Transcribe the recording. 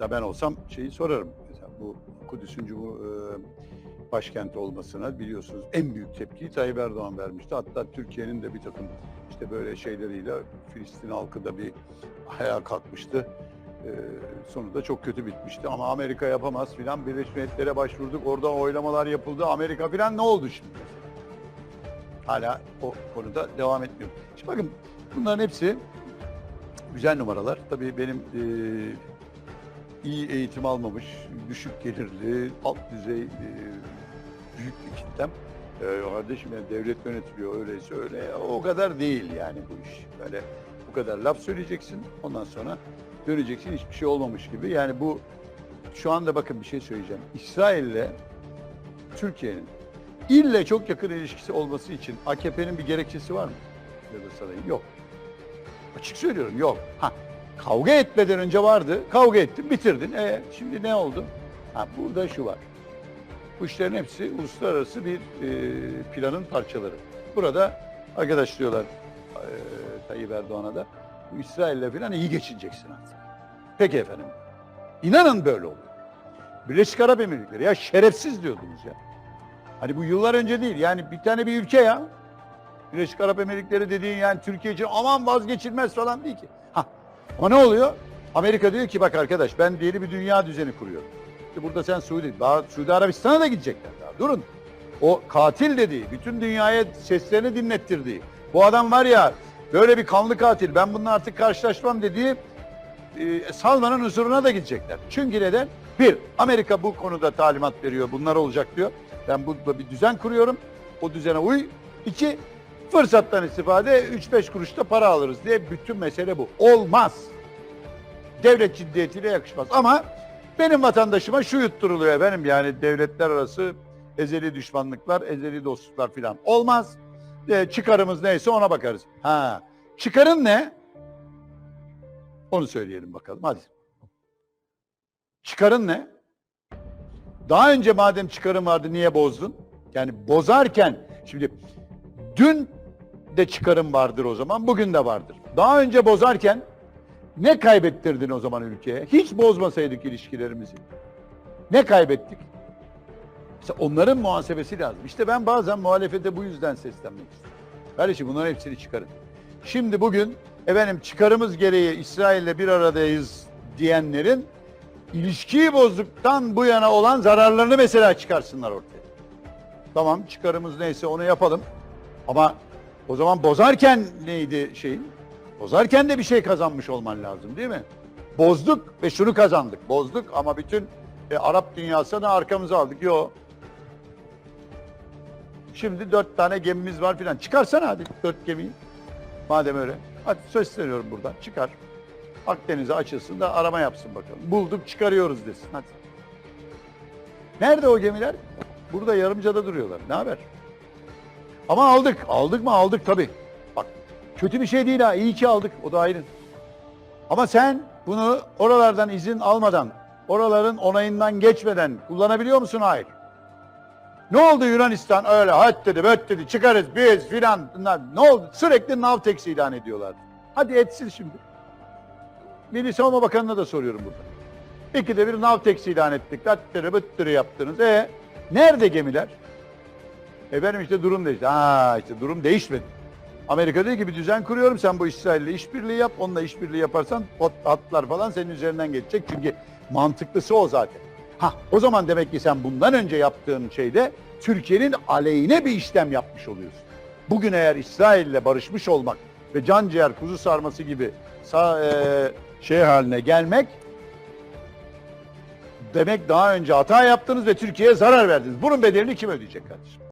Mesela ben olsam şeyi sorarım. Mesela bu Kudüs'ün Cumhur, e, başkenti olmasına biliyorsunuz en büyük tepkiyi Tayyip Erdoğan vermişti. Hatta Türkiye'nin de bir takım işte böyle şeyleriyle Filistin halkı da bir ayağa kalkmıştı. E, sonu da çok kötü bitmişti. Ama Amerika yapamaz filan. Birleşmiş Milletler'e başvurduk. Orada oylamalar yapıldı. Amerika filan ne oldu şimdi? Hala o konuda devam etmiyor. Şimdi bakın bunların hepsi güzel numaralar. Tabii benim e, iyi eğitim almamış, düşük gelirli, alt düzey e, büyük bir kitlem. E, kardeşim yani devlet yönetiliyor öyleyse öyle. O kadar değil yani bu iş. Böyle bu kadar laf söyleyeceksin ondan sonra döneceksin hiçbir şey olmamış gibi. Yani bu şu anda bakın bir şey söyleyeceğim. İsrail'le Türkiye'nin ille çok yakın ilişkisi olması için AKP'nin bir gerekçesi var mı? Ya da sarayın yok. Açık söylüyorum yok. Ha, kavga etmeden önce vardı. Kavga ettin, bitirdin. E şimdi ne oldu? Ha, burada şu var. Bu işlerin hepsi uluslararası bir e, planın parçaları. Burada arkadaş diyorlar e, Tayyip Erdoğan'a da İsrail'le falan iyi geçineceksin artık. Peki efendim. İnanın böyle oluyor. Birleşik Arap Emirlikleri ya şerefsiz diyordunuz ya. Hani bu yıllar önce değil. Yani bir tane bir ülke ya. Birleşik Arap Emirlikleri dediğin yani Türkiye için aman vazgeçilmez falan değil ki. Ama ne oluyor? Amerika diyor ki bak arkadaş ben yeni bir dünya düzeni kuruyorum. İşte burada sen Suudi, daha Suudi Arabistan'a da gidecekler daha. Durun. O katil dediği, bütün dünyaya seslerini dinlettirdiği, bu adam var ya böyle bir kanlı katil, ben bununla artık karşılaşmam dediği e, Salman'ın huzuruna da gidecekler. Çünkü neden? Bir, Amerika bu konuda talimat veriyor, bunlar olacak diyor. Ben burada bir düzen kuruyorum, o düzene uy. İki, fırsattan istifade 3-5 kuruşta para alırız diye bütün mesele bu. Olmaz. Devlet ciddiyetiyle yakışmaz. Ama benim vatandaşıma şu yutturuluyor benim yani devletler arası ezeli düşmanlıklar, ezeli dostluklar filan. Olmaz. E, çıkarımız neyse ona bakarız. Ha, çıkarın ne? Onu söyleyelim bakalım hadi. Çıkarın ne? Daha önce madem çıkarın vardı niye bozdun? Yani bozarken şimdi dün de çıkarım vardır o zaman bugün de vardır. Daha önce bozarken ne kaybettirdin o zaman ülkeye? Hiç bozmasaydık ilişkilerimizi. Ne kaybettik? İşte onların muhasebesi lazım. İşte ben bazen muhalefete bu yüzden seslenmek istiyorum. Kardeşim bunların hepsini çıkarın. Şimdi bugün efendim çıkarımız gereği İsrail'le bir aradayız diyenlerin ilişkiyi bozduktan bu yana olan zararlarını mesela çıkarsınlar ortaya. Tamam çıkarımız neyse onu yapalım. Ama o zaman bozarken neydi şeyin? Bozarken de bir şey kazanmış olman lazım değil mi? Bozduk ve şunu kazandık. Bozduk ama bütün e, Arap dünyasını arkamıza aldık. Yok. Şimdi dört tane gemimiz var filan. Çıkarsana hadi dört gemiyi. Madem öyle. Hadi sesleniyorum buradan. Çıkar. Akdeniz'e açılsın da arama yapsın bakalım. Bulduk çıkarıyoruz desin. Hadi. Nerede o gemiler? Burada yarımcada duruyorlar. Ne haber? Ama aldık. Aldık mı? Aldık tabii. Bak kötü bir şey değil ha. İyi ki aldık. O da ayrı. Ama sen bunu oralardan izin almadan, oraların onayından geçmeden kullanabiliyor musun? Hayır. Ne oldu Yunanistan öyle hat dedi, böt dedi, çıkarız biz filan. Ne oldu? Sürekli Navtex ilan ediyorlar. Hadi etsin şimdi. Milli Savunma Bakanı'na da soruyorum burada. İkide bir Navtex ilan ettik. Dattırı bıttırı yaptınız. E nerede gemiler? Efendim işte durum değişti. Ha işte durum değişmedi. Amerika diyor ki bir düzen kuruyorum. Sen bu İsrail'le işbirliği yap. Onunla işbirliği yaparsan hat- hatlar falan senin üzerinden geçecek. Çünkü mantıklısı o zaten. Ha o zaman demek ki sen bundan önce yaptığın şeyde Türkiye'nin aleyhine bir işlem yapmış oluyorsun. Bugün eğer İsrail'le barışmış olmak ve can ciğer kuzu sarması gibi sağ, e, şey haline gelmek demek daha önce hata yaptınız ve Türkiye'ye zarar verdiniz. Bunun bedelini kim ödeyecek kardeşim?